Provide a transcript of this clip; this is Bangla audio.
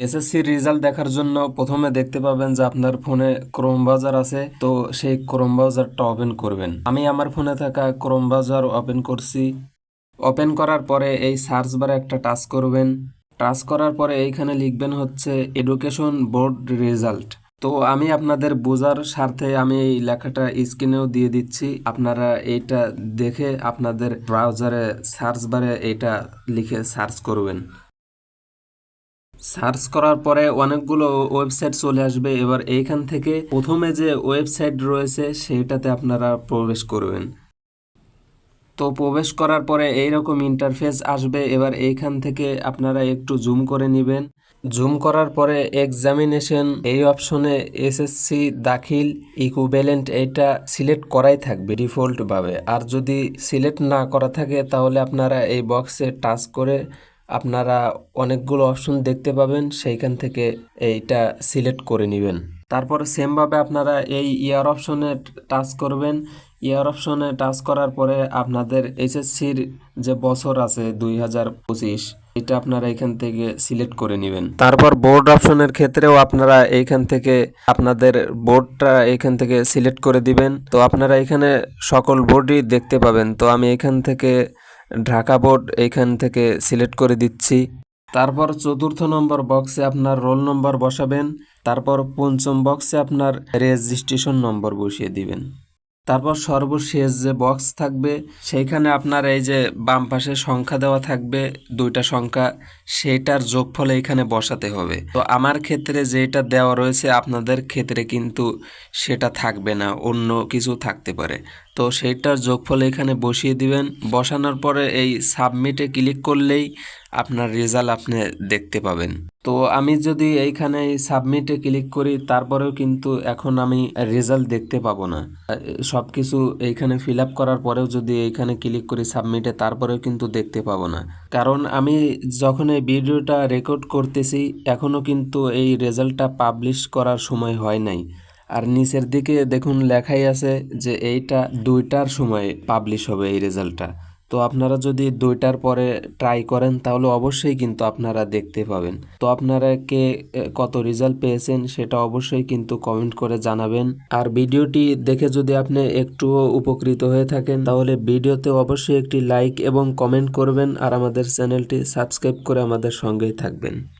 এসএসসির রেজাল্ট দেখার জন্য প্রথমে দেখতে পাবেন যে আপনার ফোনে ক্রোম ব্রাউজার আছে। তো সেই ক্রোম ব্রাউজারটা ওপেন করবেন। আমি আমার ফোনে থাকা ক্রোম ব্রাউজার ওপেন করছি। ওপেন করার পরে এই সার্চ বারে একটা টাচ করবেন। টাচ করার পরে এইখানে লিখবেন হচ্ছে এডুকেশন বোর্ড রেজাল্ট তো আমি আপনাদের বোঝার স্বার্থে আমি এই লেখাটা স্ক্রিনেও দিয়ে দিচ্ছি। আপনারা এইটা দেখে আপনাদের ব্রাউজারে সার্চ বারে এইটা লিখে সার্চ করবেন। সার্চ করার পরে অনেকগুলো ওয়েবসাইট চলে আসবে। এবার এইখান থেকে প্রথমে যে ওয়েবসাইট রয়েছে, সেইটাতে আপনারা প্রবেশ করবেন। তো প্রবেশ করার পরে এইরকম ইন্টারফেস আসবে। এবার এইখান থেকে আপনারা একটু জুম করে নেবেন। জুম করার পরে এক্সামিনেশন এই অপশনে এসএসসি দাখিল ইকুইভ্যালেন্ট এটা সিলেক্ট করাই থাকবে ডিফল্টভাবে আর যদি সিলেক্ট না করা থাকে, তাহলে আপনারা এই বক্সে টাচ করে আপনারা অনেকগুলো অপশন দেখতে পাবেন, সেইখান থেকে এইটা সিলেক্ট করে নেবেন। তারপর সেমভাবে আপনারা এই ইয়ার অপশনে টাচ করবেন। ইয়ার অপশনে টাচ করার পরে আপনাদের এইচএসসির যে বছর আছে দুই হাজার পঁচিশ, এটা আপনারা এখান থেকে সিলেক্ট করে নেবেন। তারপর বোর্ড অপশনের ক্ষেত্রেও আপনারা এইখান থেকে আপনাদের বোর্ডটা এইখান থেকে সিলেক্ট করে দিবেন। তো আপনারা এখানে সকল বোর্ডই দেখতে পাবেন। তো আমি এখান থেকে ঢাকা বোর্ড এইখান থেকে সিলেক্ট করে দিচ্ছি। তারপর চতুর্থ নম্বর বক্সে আপনার রোল নম্বর বসাবেন। তারপর পঞ্চম বক্সে আপনার রেজিস্ট্রেশন নম্বর বসিয়ে দিবেন। তারপর সর্বশেষ যে বক্স থাকবে, সেইখানে আপনার এই যে বাম পাশে সংখ্যা দেওয়া থাকবে, দুইটা সংখ্যা, সেইটার যোগফল এইখানে বসাতে হবে। তো আমার ক্ষেত্রে যেটা দেওয়া রয়েছে আপনাদের ক্ষেত্রে কিন্তু সেটা থাকবে না, অন্য কিছু থাকতে পারে। তো সেইটার যোগফল এখানে বসিয়ে দিবেন। বসানোর পরে এই সাবমিটে ক্লিক করলেই আপনার রেজাল্ট আপনি দেখতে পাবেন। তো আমি যদি এইখানে সাবমিটে ক্লিক করি, তারপরেও কিন্তু এখন আমি রেজাল্ট দেখতে পাবো না। সব কিছু এইখানে ফিল করার পরেও যদি এইখানে ক্লিক করি সাবমিটে তারপরেও কিন্তু দেখতে পাবো না। কারণ আমি যখন এই ভিডিওটা রেকর্ড করতেছি এখনও কিন্তু এই রেজাল্টটা পাবলিশ করার সময় হয় নাই। আর নিচের দিকে দেখুন লেখাই আছে যে এইটা দুইটার সময় পাবলিশ হবে এই রেজাল্টটা তো আপনারা যদি দুইটার পরে ট্রাই করেন, তাহলে অবশ্যই কিন্তু আপনারা দেখতে পাবেন। তো আপনারা কে কত রেজাল্ট পেয়েছেন সেটা অবশ্যই কিন্তু কমেন্ট করে জানাবেন। আর ভিডিওটি দেখে যদি আপনি একটুও উপকৃত হয়ে থাকেন, তাহলে ভিডিওতে অবশ্যই একটি লাইক এবং কমেন্ট করবেন, আর আমাদের চ্যানেলটি সাবস্ক্রাইব করে আমাদের সঙ্গেই থাকবেন।